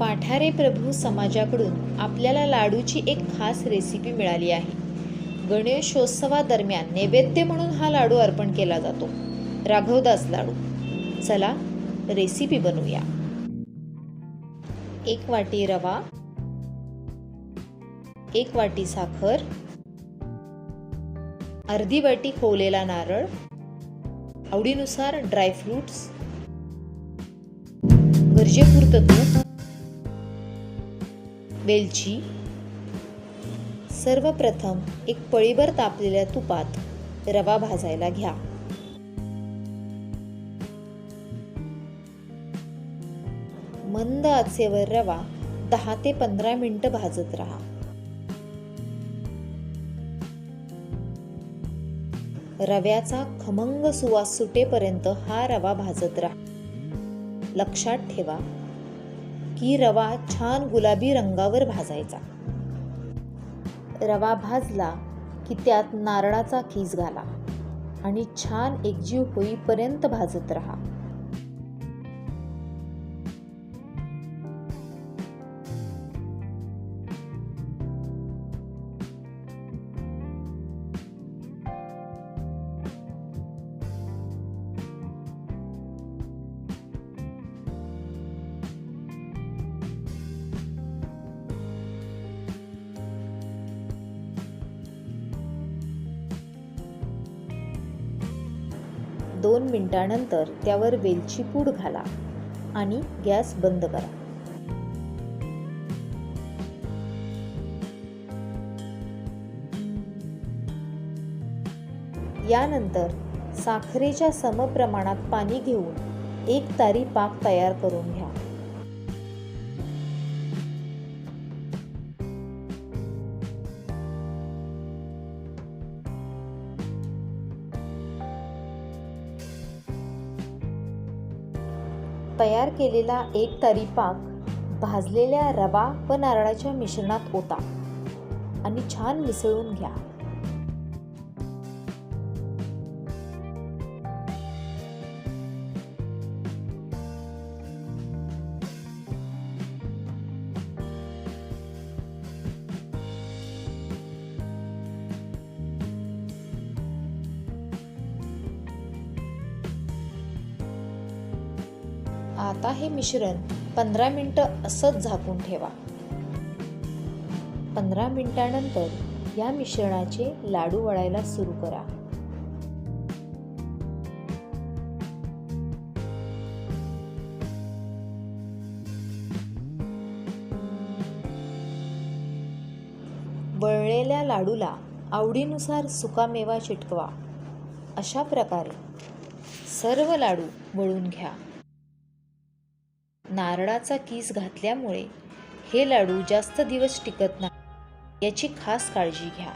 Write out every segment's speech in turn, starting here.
पाठारे प्रभू समाजाकडून आपल्याला लाडूची एक खास रेसिपी मिळाली आहे. गणेशोत्सवादरम्यान नैवेद्य म्हणून हा लाडू अर्पण केला जातो. राघवदास लाडू. चला रेसिपी बनवूया. एक वाटी रवा. एक वाटी साखर. अर्धी वाटी खोवलेला नारळ. आवडीनुसार ड्रायफ्रूट्स गरजेपुरतं तूप. वेलची. सर्वप्रथम एक पळीभर तापलेल्या तुपात रवा भाजायला घ्या. मंद आचेवर रवा दहा ते पंधरा मिनटं भाजत राहा. रव्याचा खमंग सुवास सुटेपर्यंत हा रवा भाजत राहा. लक्षात ठेवा की रवा छान गुलाबी रंगावर भाजायचा. रवा भाजला की त्यात नारळाचा खीस घाला आणि छान एकजीव होईपर्यंत भाजत राहा. दोन मिनिटानंतर त्यावर वेलची पूड घाला आणि गॅस बंद करा. यानंतर साखरेच्या समप्रमाणात पाणी घेऊन एक तारी पाक तयार करून घ्या. तयार केलेला एक तारी पाक भाजलेल्या रवा व नारळाच्या मिश्रणात ओता आणि छान मिसळून घ्या. आता हे मिश्रण पंधरा मिनटं असंच झाकून ठेवा. पंधरा मिनटानंतर या मिश्रणाचे लाडू वळायला सुरू करा. वळलेल्या लाडूला आवडीनुसार सुकामेवा चिटकवा. अशा प्रकारे सर्व लाडू वळून घ्या. नारळाचा कीस घातल्यामुळे हे लाडू जास्त दिवस टिकत नाही. याची खास काळजी घ्या.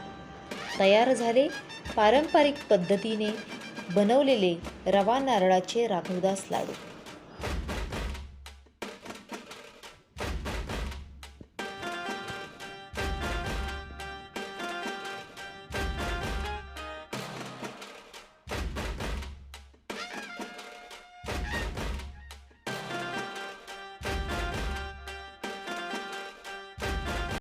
तयार झाले पारंपरिक पद्धतीने बनवलेले रवा नारळाचे राघवदास लाडू.